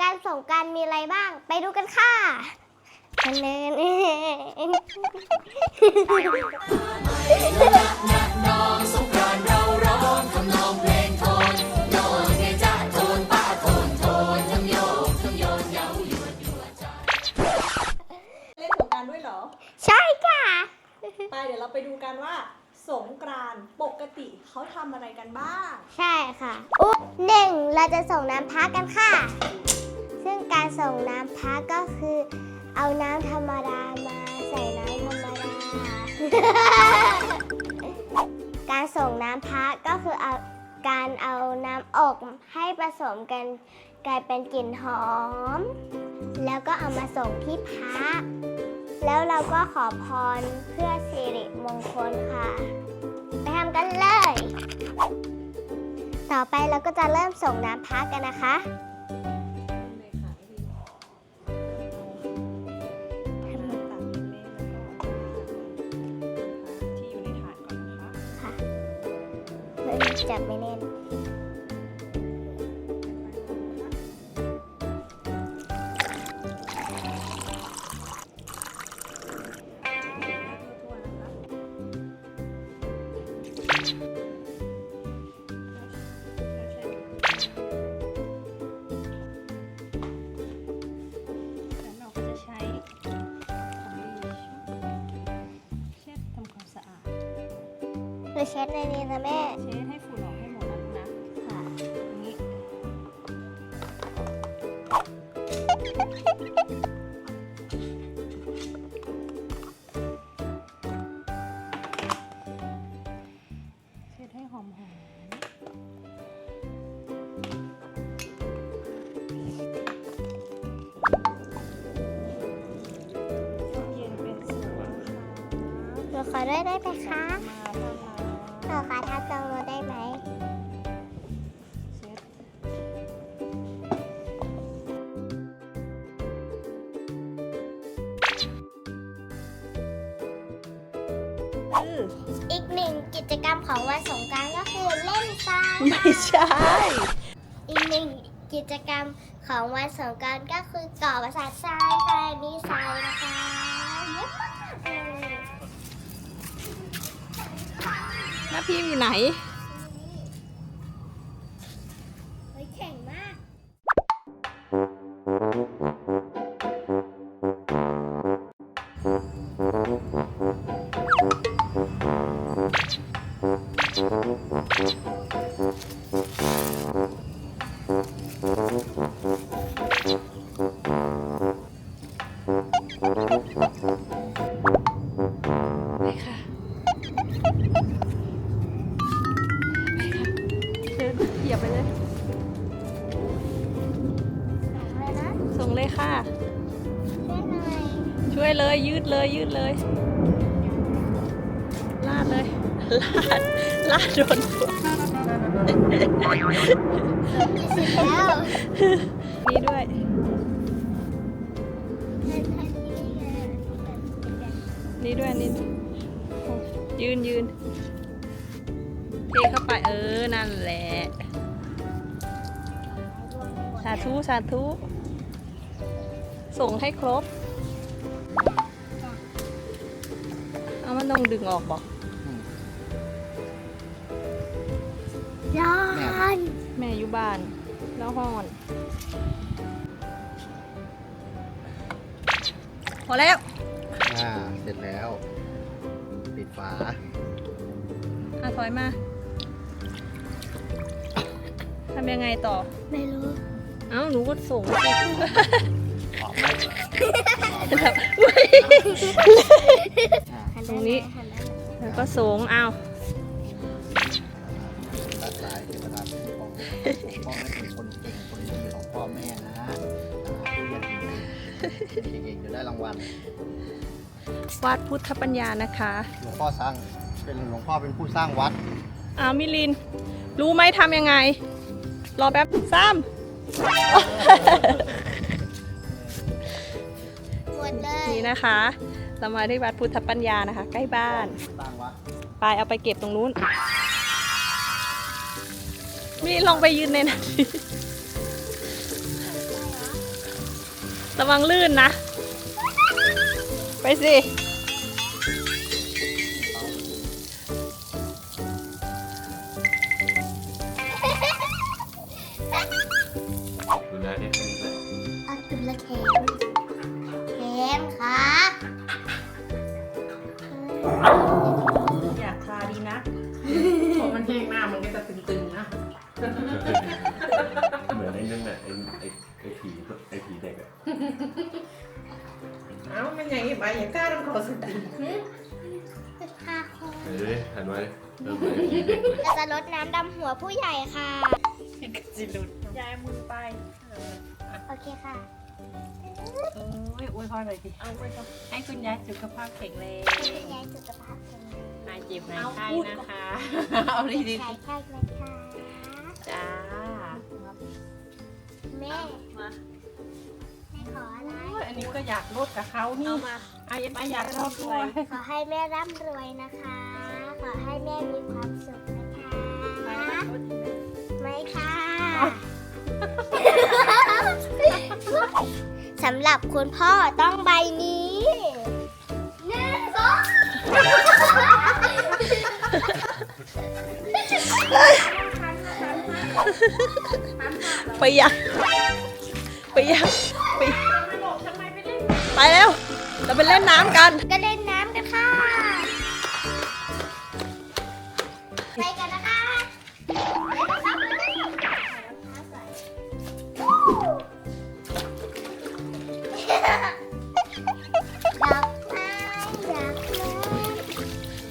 กิจการสงกรารมีอะไรบ้าง ไปดูกันค่ะกันเลยเล่นสงกรารด้วยเหรอ ใช่ค่ะ ไปเดี๋ยวเราไปดูกันว่าสงกรานต์ปกติเขาทำอะไรกันบ้าง ใช่ค่ะ อุ๊หนึ่งเราจะส่งน้ำพักกันค่ะ ซึ่งการส่งน้ำพักก็คือ เอาน้ำธรรมดามาใส่น้ำธรรมดา การส่งน้ำพักก็คือเอาการเอาน้ำอกให้ผสมกันกลายเป็นกลิ่นหอม แล้วก็เอามาส่งที่พักแล้วเราก็ขอพรเพื่อสิริมงคลค่ะ ไปทำกันเลย ต่อไปเราก็จะเริ่มส่งน้ำพักกันนะคะ หรื คืออีกหนึ่งกิจกรรมของวันสงกรารก็คือเล่นทรายไม่ใช่ อีกหนึ่งกิจกรรมของวันสงกรารก็คือก่อประสาททรายค่ะนี่ทรายนะคะเยอะมากเลยหน้าพิมพ์อยู่ไหน ค่ะช่วยหน่อยช่วยเลยยืดเลยยืดเลยลาดเลยลาดลาดโดนตัวเสร็จแล้วนี่ด้วยนี่ด้วยนี่ยืนยืนเทเข้าไปเออนั่นแหละ สาธุ สาธุ ส่งให้ครบ เอามันต้องดึงออกบอกย้อนแม่อยู่บ้าน แล้วห้อน พอแล้ว อ่า เสร็จแล้ว ปิดฝา อะถอยมา ทำยังไงต่อ ไม่รู้ เอ้าหนูก็ส่งสิออกไหมแบบอุ๊ย ตรงนี้หัด้าแล้วก็ส่งเอารักษาเทวดาเป็นของพ่อแม่เป็นคนเก่งคนดีของพ่อแม่นะอ่าผู้เรียนเก่งๆจะได้รางวัลวัดพุทธปัญญานะคะ หลวงพ่อสร้าง เป็นหลวงพ่อเป็นผู้สร้างวัดอ้าวมิลิน รู้ไหมทำยังไง รอแป๊บซ้หม ดเลำยนี่นะคะ เรามาที่วัดพุทธปัญญานะคะ ใกล้บ้านสร้างวัดไปเอาไปเก็บตรงนู้น มีลองไปยืนในนั้นดิระวังลื่นนะ ไปสิ ต้องขอสติค่ะเฮ้ยหันไว้เออเหมือนไอ้ผีเด็กเลยเราจะลดน้ำดำหัวผู้ใหญ่ค่ะ จิลุดยายมือไป โอเคค่ะ โอ้ยอวยพรหน่อยดิเอาอวยพรให้คุณยายสุขภาพแข็งแรงให้คุณยายสุขภาพแข็งแรงหายเจ็บหายไข้นะคะ เอาดีดีใช้แค่นะคะ จ้า แม่ มาแม่ ขออะไรอันนี้ก็อยากลดกับเขานี่เอามาไอ้ไอ้อยากลดด้วยขอให้แม่ร่ำรวยนะคะ ขอให้แม่มีความสุขนะคะไม่ค่ะสำหรับคุณพ่อต้องใบนี้หนึ่งสองไปยังไปยังไปไปแล้วเราไปเล่นน้ำกัน ก็เล่นน้ำกันค่ะ ไปกันนะคะไปกันค่ะดอกไม้ดอกไม้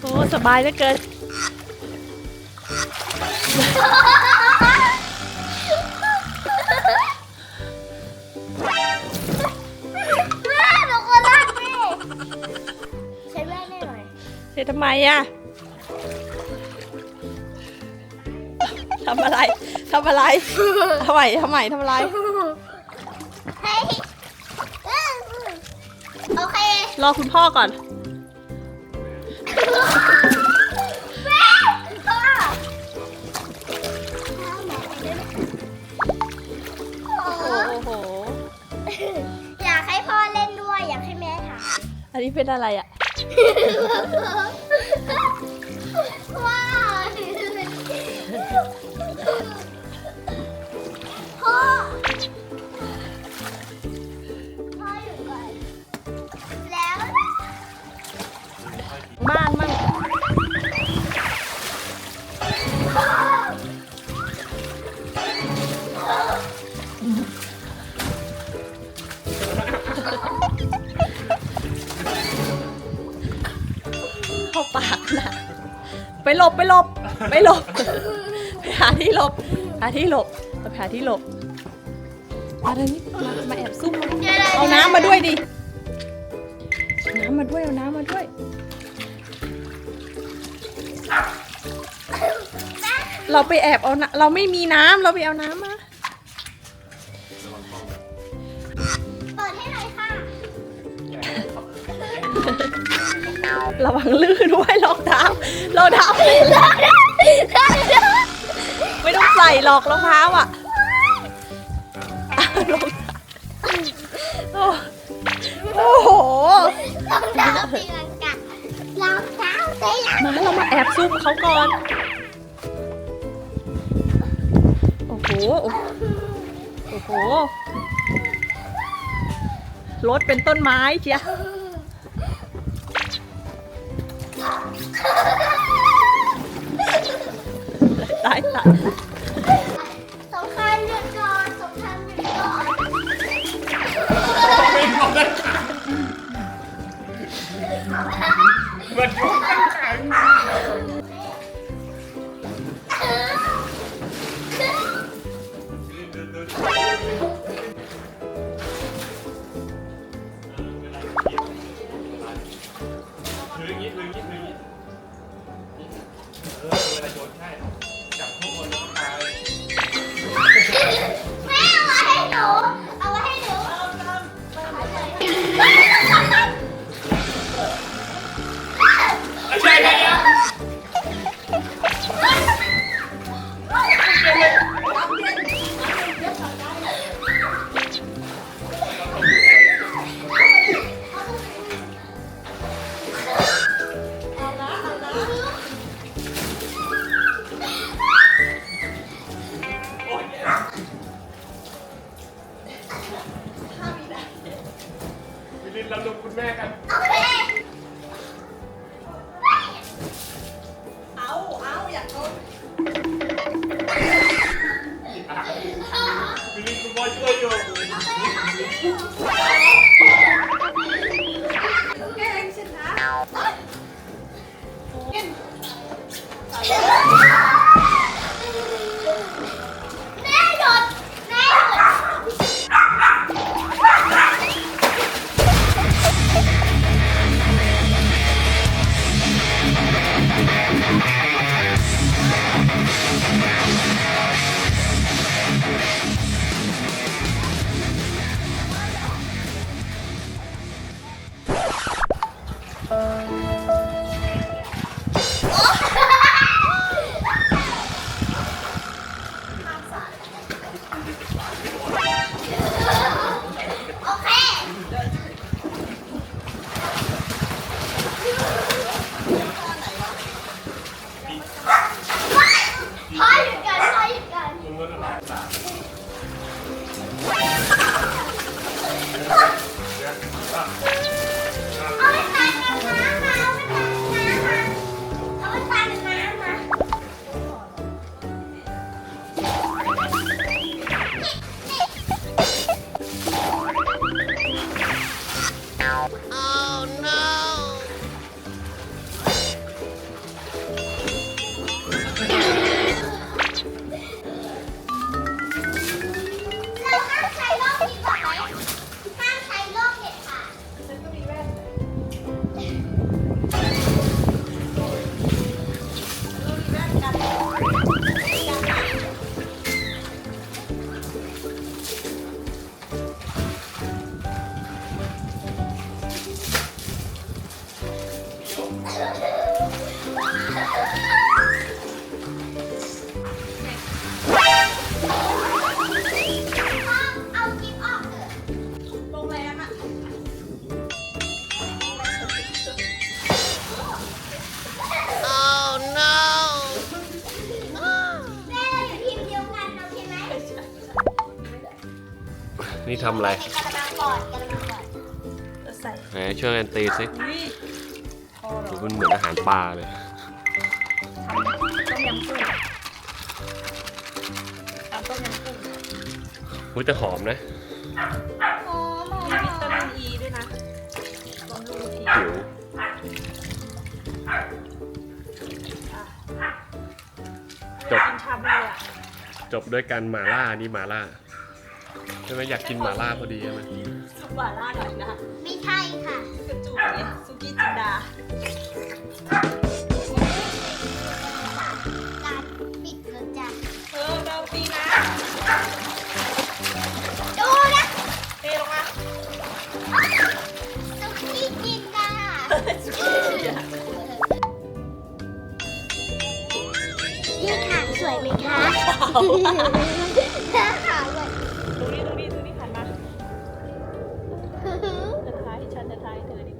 โอ้สบายเหลือเกิน เธอทำไมอะทำอะไรทำอะไรทำไมทำไมทำอะไรเฮ้ยโอเค รอคุณพ่อก่อนแม่พ่อโอ้โหโอ้โห อยากให้พ่อเล่นด้วย อยากให้แม่ถามอันนี้เป็นอะไรอะ ว้ ไปหลบไปหลบไปหลบไปหาที่หลบหาที่หลบไปหาที่หลบมาทางนี้มามาแอบซุ่มเอาน้ำมาด้วยดิน้ำมาด้วยเอาน้ำมาด้วย เราไปแอบเอาน้ำเราไม่มีน้ำเราไปเอาน้ำมาเปิดให้หน่อยค่ะ ระวังลื่นด้วยรองเท้ารองเท้าไม่ต้องใส่หรอกรองเท้าอะอ้าวรองเท้าโอ้โอ้โหรองเท้าตีลังการองเท้าตีลังมาเรามาแอบซุ่มเขาก่อนโอ้โหโอ้โหรถเป็นต้นไม้เชีย ตายตายสงครามหยุดก่อนสงครามหยุดก่อนถื เร นี่ทำอะไรกระดาษกอดกระดาษกอดจะใส่ไหนช่วยกันตีสินี่พอเหรอดูมันเหมือนอาหารปลาเลยทำต้มยำกุ้งทำต้มยำกุ้งอุ้ยแต่หอมนะหอมมีวิตามินอีด้วยนะบำรุงผิวผิวจบกินชาบูอะจบด้วยกันหมาล่านี่หมาล่า ใช่ไหมอยากกินหมาล่าพอดีใช่ไหมสุกหวานล่าหน่อยนะไม่ใช่ค่ะกระจูบเนี่ยสุกี้จินดาการปิดแล้วจ้ะเออเบลตีนะดูนะเทลงมาสุกี้จินดาสุกี้จินดายี่ขาสวยไหมคะ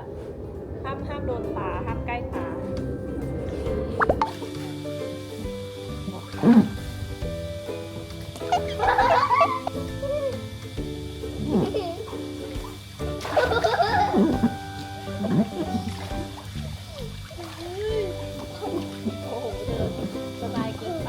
ายเธอดีกว่าห้ามห้ามโดนขาห้ามใกล้ขาโอ้โหเธอสบายเกินไป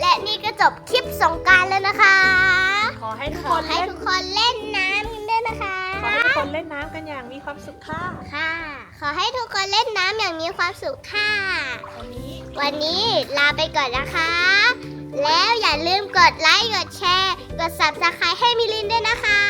และนี่ก็จบคลิปสงการแล้วนะคะ ให้ทุกขคอนให้เล่นทุกคนเล่นน้ำกันด้วยนะคะ ขอให้ทุกคนเล่นน้ำกันอย่างมีความสุขค่ะ ค่ะ ขอให้ทุกคนเล่นน้ำอย่างมีความสุขค่ะ วันนี้วันนี้ลาไปก่อนนะคะ แล้วอย่าลืมกดไลค์ กดแชร์ กด subscribe ให้มิลินด้วยนะคะ